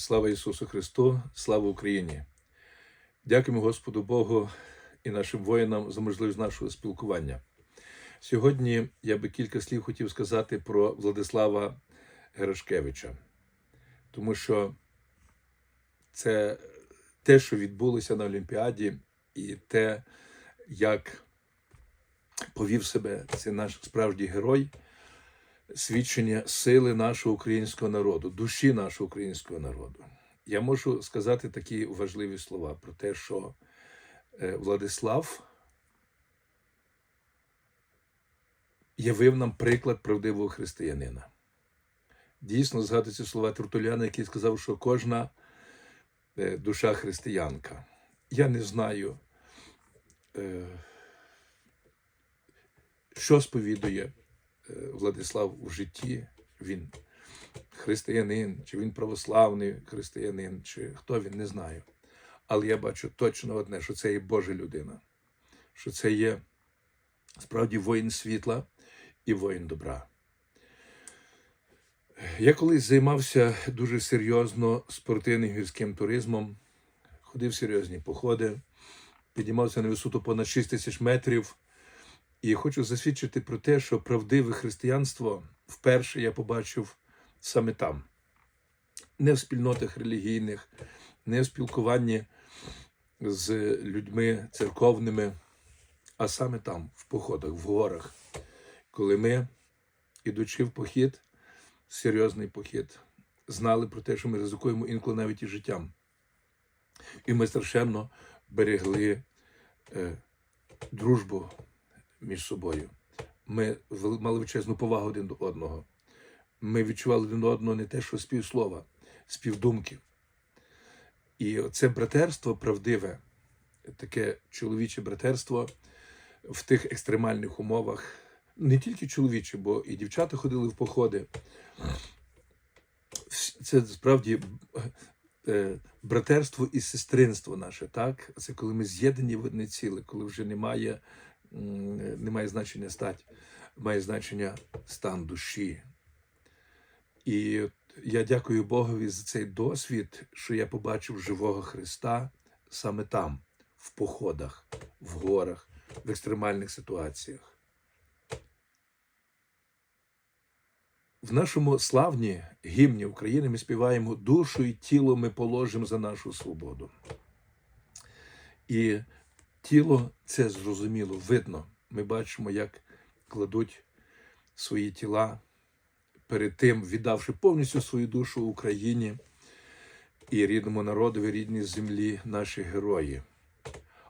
Слава Ісусу Христу, слава Україні! Дякуємо Господу Богу і нашим воїнам за можливість нашого спілкування. Сьогодні я би кілька слів хотів сказати про Владислава Герашкевича, тому що це те, що відбулося на Олімпіаді, і те, як повів себе цей наш справжній герой, свідчення сили нашого українського народу, душі нашого українського народу. Я можу сказати такі важливі слова про те, що е, Владислав явив нам приклад правдивого християнина. Дійсно, згадуються слова Тертуляна, який сказав, що кожна е, душа християнка. Я не знаю, е, що сповідує Владислав у житті. Він християнин, чи він православний християнин, чи хто він, не знаю. Але я бачу точно одне, що це є Божа людина, що це є справді воїн світла і воїн добра. Я колись займався дуже серйозно спортивним гірським туризмом, ходив серйозні походи, піднімався на висоту понад 6 тисяч метрів. І хочу засвідчити про те, що правдиве християнство вперше я побачив саме там, не в спільнотах релігійних, не в спілкуванні з людьми церковними, а саме там, в походах, в горах, коли ми, ідучи в похід, серйозний похід, знали про те, що ми ризикуємо інколи навіть і життям. І ми страшенно берегли е, дружбу між собою. Ми мали величезну повагу один до одного. Ми відчували один до одного не те, що співслова, співдумки. І це братерство правдиве, таке чоловіче братерство в тих екстремальних умовах, не тільки чоловіче, бо і дівчата ходили в походи. Це справді е, братерство і сестринство наше, так? Це коли ми з'єднані в одне ціле, коли вже немає, м, немає значення стать, має значення стан душі. І я дякую Богові за цей досвід, що я побачив живого Христа саме там, в походах, в горах, в екстремальних ситуаціях. В нашому славні гімні України ми співаємо душу і тіло ми положимо за нашу свободу. І тіло це зрозуміло, видно. Ми бачимо, як кладуть свої тіла перед тим, віддавши повністю свою душу Україні і рідному народові, рідній землі, наші герої.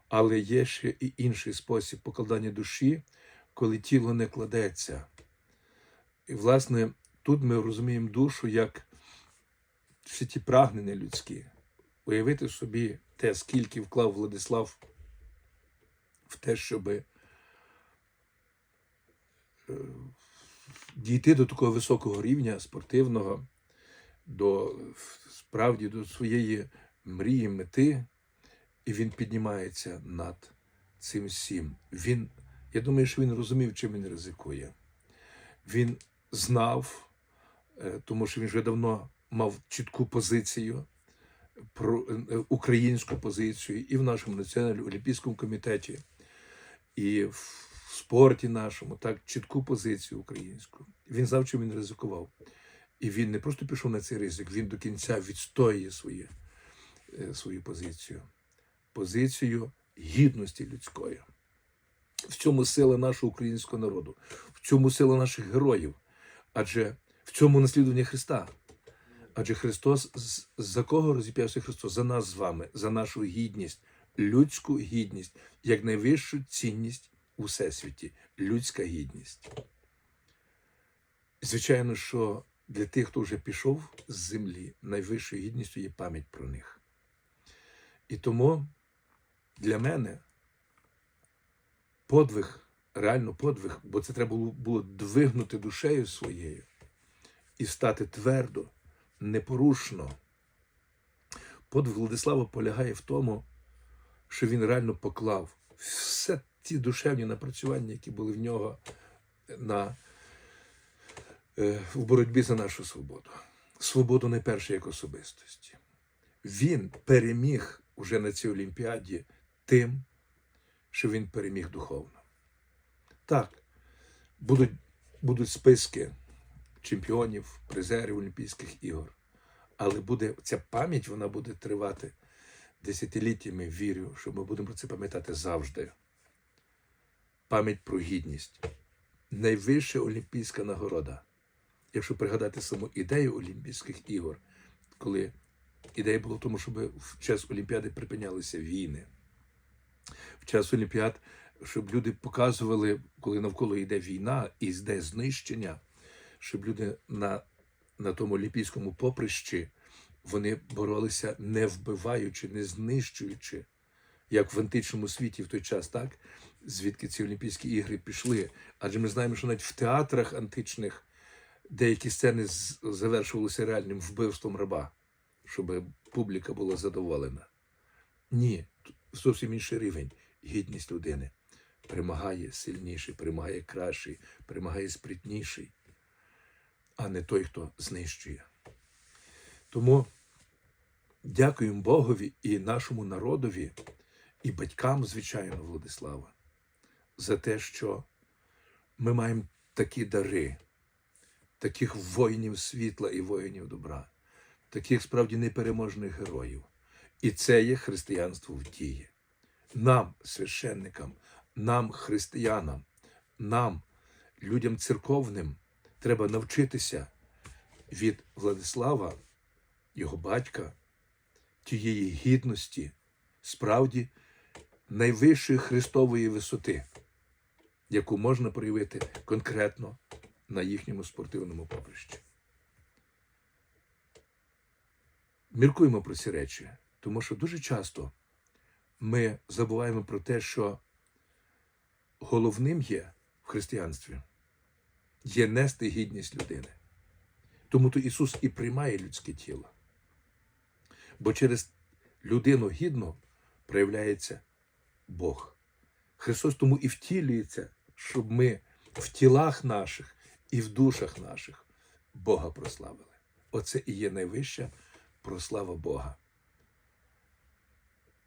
Але є ще і інший спосіб покладання душі, коли тіло не кладеться. І, власне, тут ми розуміємо душу як всі ті прагнення людські. Уявити собі те, скільки вклав Владислав в те, щоби е, дійти до такого високого рівня спортивного, до справді до своєї мрії, мети, і він піднімається над цим всім. Він, я думаю, що він розумів, чим він ризикує. Він знав, е, тому що він вже давно мав чітку позицію, про е, українську позицію і в нашому національному олімпійському комітеті, і в спорті нашому, так, чітку позицію українську. Він знав, чим він ризикував. І він не просто пішов на цей ризик, він до кінця відстоює своє, е, свою позицію, позицію гідності людської. В цьому сила нашого українського народу, в цьому сила наших героїв, адже в цьому наслідування Христа. Адже Христос за кого розіп'явся Христос? За нас з вами, за нашу гідність, людську гідність, як найвищу цінність у всесвіті, людська гідність. Звичайно, що для тих, хто вже пішов з землі, найвищою гідністю є пам'ять про них. І тому для мене подвиг, реально подвиг, бо це треба було, двигнути душею своєю і стати твердо, непорушно. Подвиг Владислава полягає в тому, що він реально поклав все ті душевні напрацювання, які були в нього на, е, в боротьбі за нашу свободу. Свободу найперше як особистості. він переміг уже на цій Олімпіаді тим, що він переміг духовно. Так, будуть, будуть списки чемпіонів, призерів Олімпійських ігор. Але буде ця пам'ять, вона буде тривати десятиліттями. Вірю, що ми будемо про це пам'ятати завжди. Пам'ять про гідність. Найвища олімпійська нагорода. Якщо пригадати саму ідею Олімпійських ігор, коли ідея була в тому, щоб в час Олімпіади припинялися війни. В час Олімпіад, щоб люди показували, коли навколо йде війна і йде знищення, щоб люди на, на тому олімпійському поприщі вони боролися не вбиваючи, не знищуючи, як в античному світі в той час, так? Звідки ці Олімпійські ігри пішли. Адже ми знаємо, що навіть в театрах античних деякі сцени завершувалися реальним вбивством раба, щоб публіка була задоволена. Ні, зовсім інший рівень. Гідність людини перемагає сильніший, перемагає кращий, перемагає спритніший, а не той, хто знищує. Тому дякуємо Богові і нашому народові, і батькам, звичайно, Владислава, за те, що ми маємо такі дари, таких воїнів світла і воїнів добра, таких справді непереможних героїв. І це є християнство в дії. Нам, священникам, нам, християнам, нам, людям церковним, треба навчитися від Владислава, його батька, тієї гідності, справді найвищої Христової висоти, яку можна проявити конкретно на їхньому спортивному поприщі. Міркуємо про ці речі, тому що дуже часто ми забуваємо про те, що головним є в християнстві є нести гідність людини. Тому то Ісус і приймає людське тіло. Бо через людину гідну проявляється Бог. Христос тому і втілюється, щоб ми в тілах наших і в душах наших Бога прославили. Оце і є найвища прослава Бога.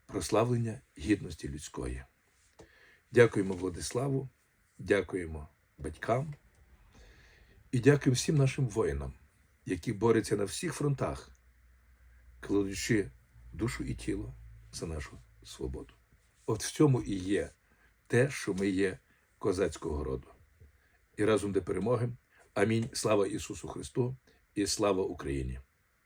Прославлення гідності людської. Дякуємо Владиславу, дякуємо батькам і дякуємо всім нашим воїнам, які борються на всіх фронтах, кладучи душу і тіло за нашу свободу. От в цьому і є те, що ми є козацького роду. І разом до перемоги. Амінь. Слава Ісусу Христу і слава Україні!